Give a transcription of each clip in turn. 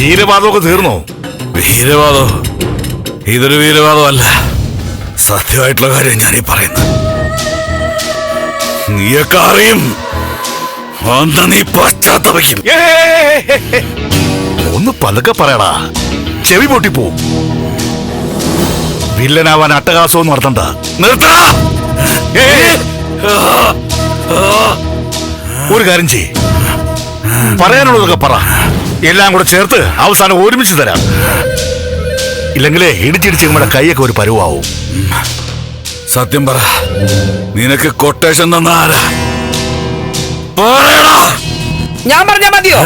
വീരവാദമൊക്കെ തീർന്നോ? വീരവാദോ? ഇതൊരു വീരവാദമല്ല. സത്യമായിട്ടുള്ള കാര്യം ഞാനീ പറയുന്നത്. നീയൊക്കെ അറിയും. അന്ന് നീ പശ്ചാത്തപിക്കും! ഒന്ന് പതുക്കെ പറയടാ. ചെവി പൊട്ടിപ്പോ. വില്ലനാവാൻ അട്ടകാസവും നടത്തണ്ട. നിർത്താ! ഒരു കാര്യം ചെയ് പറയാനുള്ളതൊക്കെ പറ. എല്ലാം കൂടെ ചേർത്ത് അവസാനം ഒരുമിച്ച് തരാം. ഇല്ലെങ്കിലേ ഇടിച്ചിടിച്ച് നമ്മുടെ കൈയൊക്കെ ഒരു പരുവാവും. സത്യം പറ. നിനക്ക് കൊട്ടേഷൻ തന്ന ആരാ? ഞാൻ പറഞ്ഞാ മതിയോ?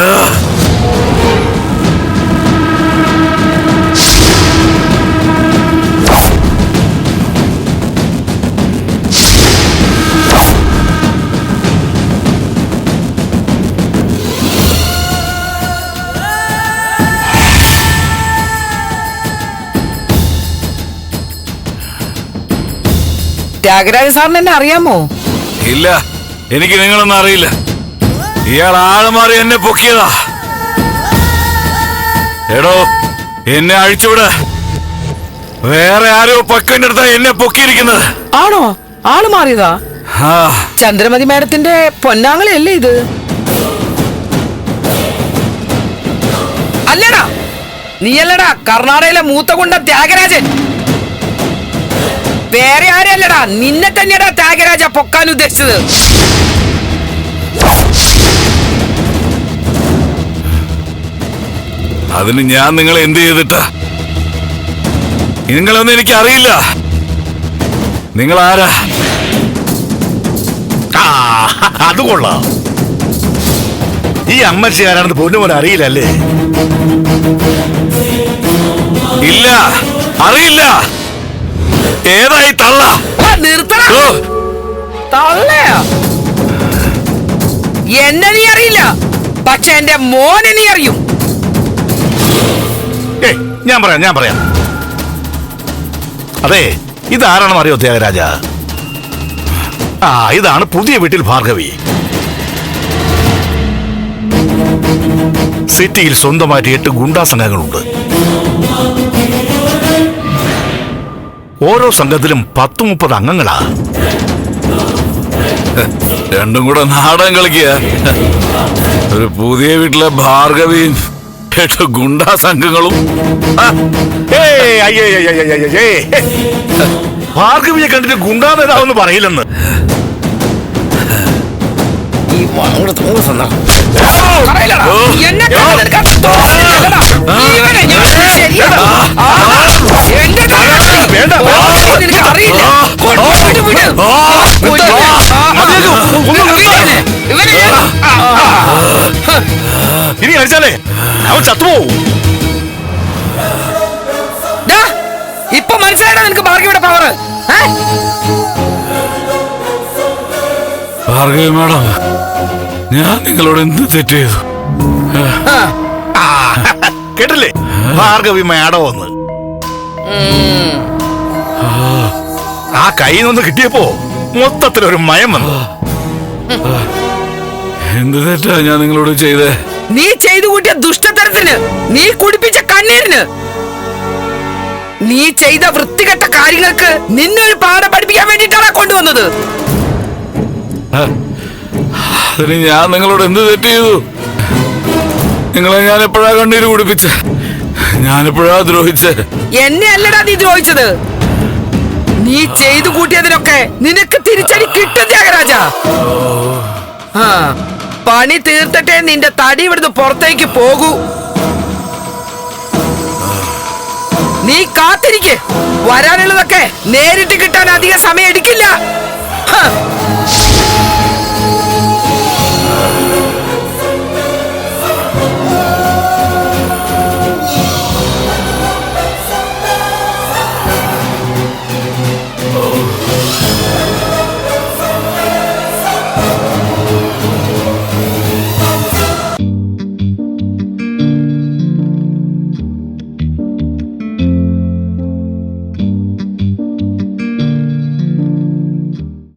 ത്യാഗരാജ സാറിന് എന്നെ അറിയാമോ? ഇല്ല എനിക്ക് നിങ്ങളൊന്നും അറിയില്ല. ഇയാൾ ആളുമാറി എന്നെ പൊക്കിയതാ. എടോ എന്നെ അഴിച്ചുവിട. വേറെ ആരോ പക്കന്റെ അടുത്താ എന്നെ പൊക്കിയിരിക്കുന്നത്. ആണോ? ആൾ മാറിയതാ? ചന്ദ്രമതി മാഡത്തിന്റെ പൊന്നാങ്ങളല്ലേ ഇത്? അല്ലടാ നീയല്ലടാ കർണാടകയിലെ മൂത്ത കൊണ്ട ത്യാഗരാജൻ. വേറെ ആരെയല്ലടാ? നിന്നെ തന്നെയാടാ ത്യാഗരാജ പൊക്കാൻ ഉദ്ദേശിച്ചത്. അതിന് ഞാൻ നിങ്ങളെ എന്ത് ചെയ്തിട്ടാ? നിങ്ങളൊന്നും എനിക്ക് അറിയില്ല നിങ്ങൾ ആരാ അത് കൊള്ളാം. ഈ അമ്മച്ചി ആരാണെന്ന് പൊന്നുപോലെ അറിയില്ലല്ലേ? ഇല്ല അറിയില്ല. ഏതായി തള്ള? ഓ, തള്ളയാ? എന്നെ നീ അറിയില്ല. പക്ഷെ എന്റെ മോനെ നീ അറിയും. ഞാൻ പറയാം ഞാൻ പറയാം. അതെ ഇതാരാണെന്ന് അറിയോ ത്യാഗരാജ? ആ ഇതാണ് പുതിയ വീട്ടിൽ ഭാർഗവി. സിറ്റിയിൽ സ്വന്തമായിട്ട് എട്ട് ഗുണ്ടാ സംഘങ്ങളുണ്ട് ഓരോ സംഘത്തിലും പത്ത് മുപ്പത് അംഗങ്ങളാ. രണ്ടും കൂടെ നാടകം കളിക്കുക. ഒരു പുതിയ വീട്ടിലെ ഭാർഗവിയും എട്ട് ഗുണ്ടാ സംഘങ്ങളും. ഭാർഗവിയെ കണ്ടിട്ട് ഗുണ്ടാ നേതാവെന്ന് പറയില്ലെന്ന്. എന്നെ. ഇനി കഴിച്ചാലേ അവൻ ചത്തുപോവും. ദാ, ഇപ്പൊ മനസ്സിലായിട്ടാ നിനക്ക് ഭാർഗവിയുടെ പവർ ഭാർഗവി മാഡം ഞാൻ നിങ്ങളോട് എന്ത് തെറ്റ് ചെയ്തു? കേട്ടില്ലേ? ഭാർഗവി മാഡം ഒന്ന് ആ. കയ്യിൽ നിന്ന് കിട്ടിയപ്പോ മൊത്തത്തിലൊരു മയം വന്നു. എന്ത് തെറ്റാ ഞാൻ നിങ്ങളോട് ചെയ്തേ? നീ ചെയ്തു കൂട്ടിയ ദുഷ്ടതരത്തിന് നീ കുടിപ്പിച്ച കണ്ണീരിന്. നീ ചെയ്ത വൃത്തികെട്ട കാര്യങ്ങൾക്ക് നിന്നെ ഒരു പാഠം പഠിപ്പിക്കാൻ വേണ്ടിട്ടാണ് കൊണ്ടുവന്നത്. അതിന് ഞാൻ നിങ്ങളോട് എന്ത് തെറ്റ് ചെയ്തു? നിങ്ങളെ ഞാൻ എപ്പോഴാ കണ്ണീര് കുടിപ്പിച്ച്? ഞാൻ എപ്പോഴാ ദ്രോഹിച്ച്? എന്നെ അല്ലടാ നീ ദ്രോഹിച്ചത്. നീ ചെയ്തു കൂട്ടിയതിനൊക്കെ നിനക്ക് തിരിച്ചടി കിട്ടും ത്യാഗരാജ. ആ. പണി തീർത്തിട്ടേ നിന്റെ തടി ഇവിടുന്ന് പുറത്തേക്ക് പോകൂ. നീ കാത്തിരിക്കെ. വരാനുള്ളതൊക്കെ നേരിട്ട് കിട്ടാൻ അധിക സമയം എടുക്കില്ല.